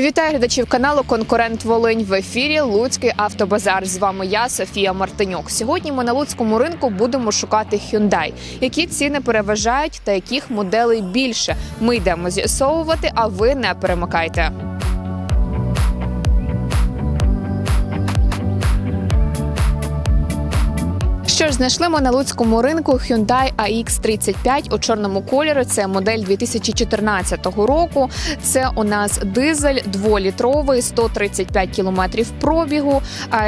Вітаю глядачів каналу Конкурент Волинь в ефірі Луцький автобазар. З вами я, Софія Мартинюк. Сьогодні ми на луцькому ринку будемо шукати Hyundai. Які ціни переважають та яких моделей більше. Ми йдемо з'ясовувати, а ви не перемикайте. Знайшли ми на луцькому ринку Hyundai AX35 у чорному кольорі. Це модель 2014 року. Це у нас дизель дволітровий, 135 кілометрів пробігу.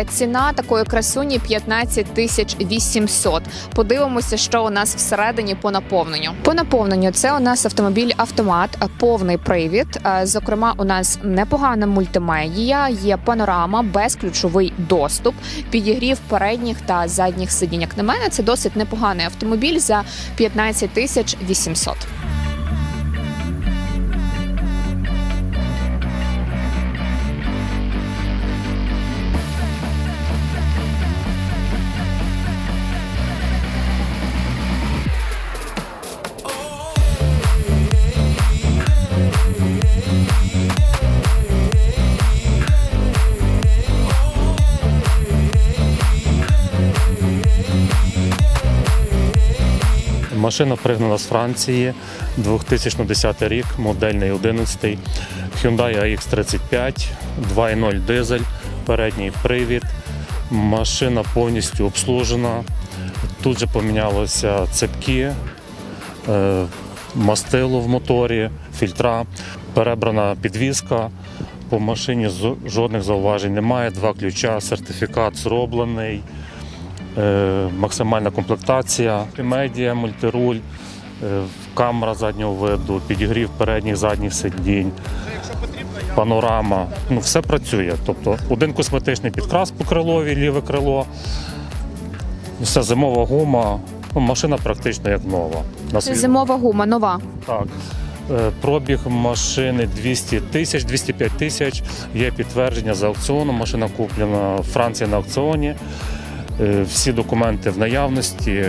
Ціна такої красуні 15 тисяч 800. Подивимося, що у нас всередині по наповненню. По наповненню це у нас автомобіль автомат, повний привід. Зокрема, у нас непогана мультимедія, є панорама, безключовий доступ, підігрів передніх та задніх сидінь. На мене, це досить непоганий автомобіль за 15 тисяч 800. Машина пригнана з Франції, 2010 рік, модельний 11, Hyundai AX35, 2.0 дизель, передній привід. Машина повністю обслужена. Тут же помінялися цепки, е, мастило в моторі, фільтра, перебрана підвізка. По машині жодних зауважень немає. Два ключа, сертифікат зроблений. Е, максимальна комплектація, медіа, мультируль, е, камера заднього виду, підігрів передніх задніх сидінь, панорама. Ну, все працює. Тобто один косметичний підкрас по крилові, ліве крило. Все зимова гума. Ну, машина практично як нова. Це зимова гума, нова. так. Е, Пробіг машини 200 тисяч, 205 тисяч. Є підтвердження за аукціоном. Машина куплена в Франції на аукціоні. Е, Всі документи в наявності.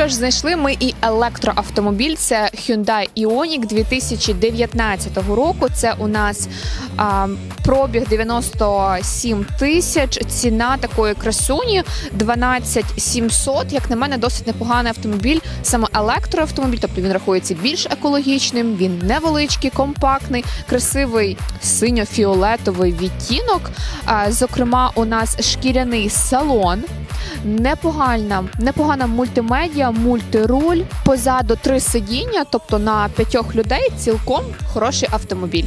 Що ж, знайшли ми і електроавтомобіль. Це Hyundai Ioniq 2019 року. Це у нас а, пробіг 97 тисяч. Ціна такої красуні 12 700. Як на мене, досить непоганий автомобіль. Саме електроавтомобіль, тобто він рахується більш екологічним. Він невеличкий, компактний, красивий синьо-фіолетовий відтінок. А, зокрема, у нас шкіряний салон. Непогана, непогана мультимедіа, мультируль. Позаду три сидіння, тобто на п'ятьох людей цілком хороший автомобіль.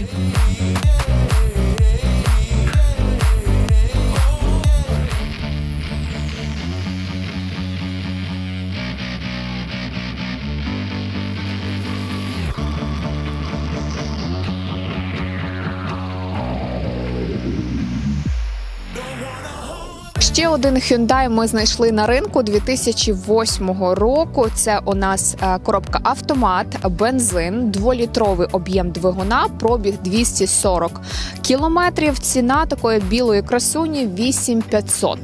Ще один Hyundai ми знайшли на ринку 2008 року. Це у нас е, коробка автомат, бензин, дволітровий об'єм двигуна, пробіг 240 кілометрів. Ціна такої білої красуні 8500.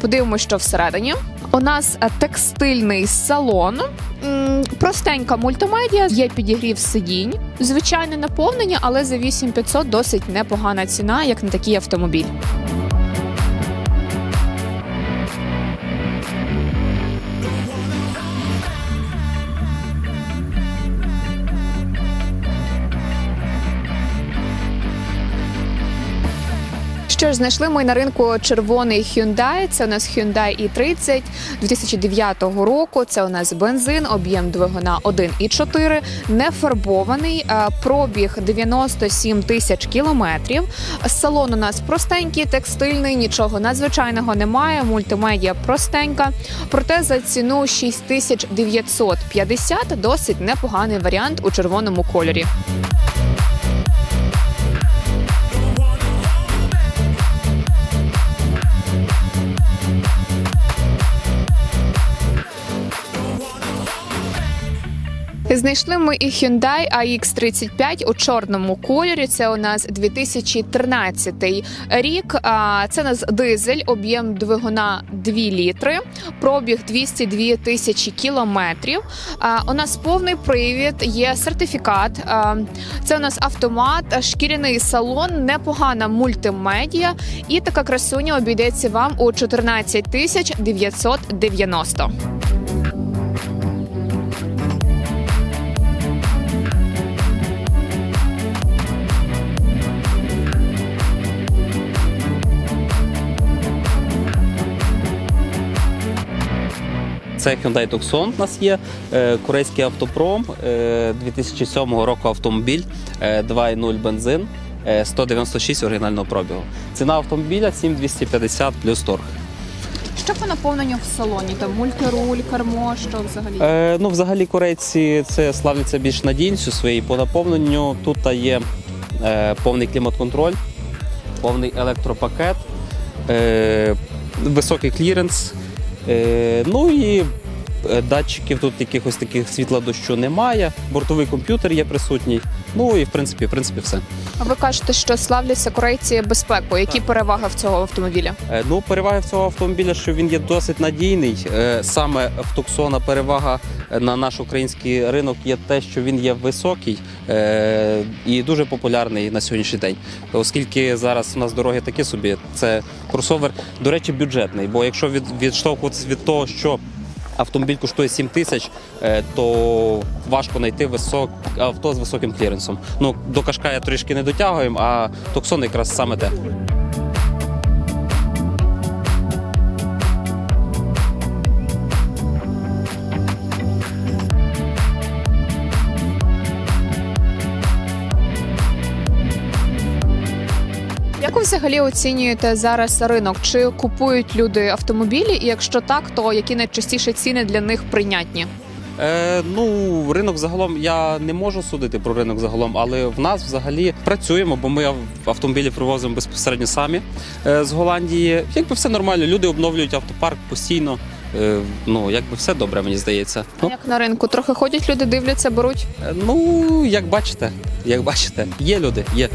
Подивимося, що всередині. У нас е, текстильний салон, простенька мультимедіа, є підігрів сидінь, звичайне наповнення, але за 8500 досить непогана ціна, як на такий автомобіль. Що ж, знайшли ми на ринку червоний Hyundai. Це у нас Hyundai i30 2009 року. Це у нас бензин, об'єм двигуна 1,4, не фарбований, е, пробіг 97 тисяч кілометрів. Салон у нас простенький, текстильний, нічого надзвичайного немає. Мультимедіа простенька. Проте за ціну 6950 досить непоганий варіант у червоному кольорі. Знайшли ми і Hyundai AX35 у чорному кольорі. Це у нас 2013 рік. Це у нас дизель, об'єм двигуна 2 літри, пробіг 202 тисячі кілометрів. У нас повний привід, є сертифікат. Це у нас автомат, шкіряний салон, непогана мультимедіа. І така красуня обійдеться вам у 14 тисяч 990. Це Hyundai Tucson у нас є, е, корейський автопром, е, 2007 року автомобіль, е, 2.0 бензин, е, 196 оригінального пробігу. Ціна автомобіля 7250 плюс торг. Що по наповненню в салоні? Там мультируль, кермо, що взагалі? Е, ну, взагалі, корейці це славляться більш надійністю своєю по наповненню. Тут є е, повний клімат-контроль, повний електропакет, е, високий кліренс. Е, ну і датчиків тут якихось таких світла дощу немає. Бортовий комп'ютер є присутній. Ну і в принципі, в принципі, все. А ви кажете, що славляться корейці безпекою. Які переваги в цього автомобіля? Е, Ну, перевага в цього автомобіля, що він є досить надійний. Е, Саме в Туксона перевага на наш український ринок є те, що він є високий е, і дуже популярний на сьогоднішній день. Оскільки зараз у нас дороги такі собі, це кросовер, до речі, бюджетний. Бо якщо від, відштовхуватися від того, що автомобіль коштує 7 тисяч, е, то важко знайти висок авто з високим кліренсом. Ну до Кашкая трішки не дотягуємо, а токсон якраз саме те. Як ви взагалі оцінюєте зараз ринок? Чи купують люди автомобілі? І якщо так, то які найчастіше ціни для них прийнятні? Е, ну, ринок загалом я не можу судити про ринок загалом, але в нас взагалі працюємо, бо ми автомобілі привозимо безпосередньо самі е, з Голландії. Якби все нормально, люди обновлюють автопарк постійно. Е, ну, якби все добре, мені здається. Ну, Як на ринку? Трохи ходять люди, дивляться, беруть. е, ну як бачите, як бачите, є люди, є.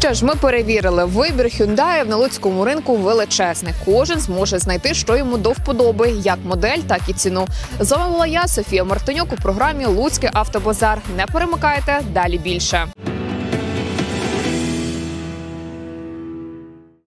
Що ж, ми перевірили вибір Hyundai на луцькому ринку величезний. Кожен зможе знайти, що йому до вподоби, як модель, так і ціну. З вами була я, Софія Мартинюк, у програмі Луцький автобазар. Не перемикайте далі більше.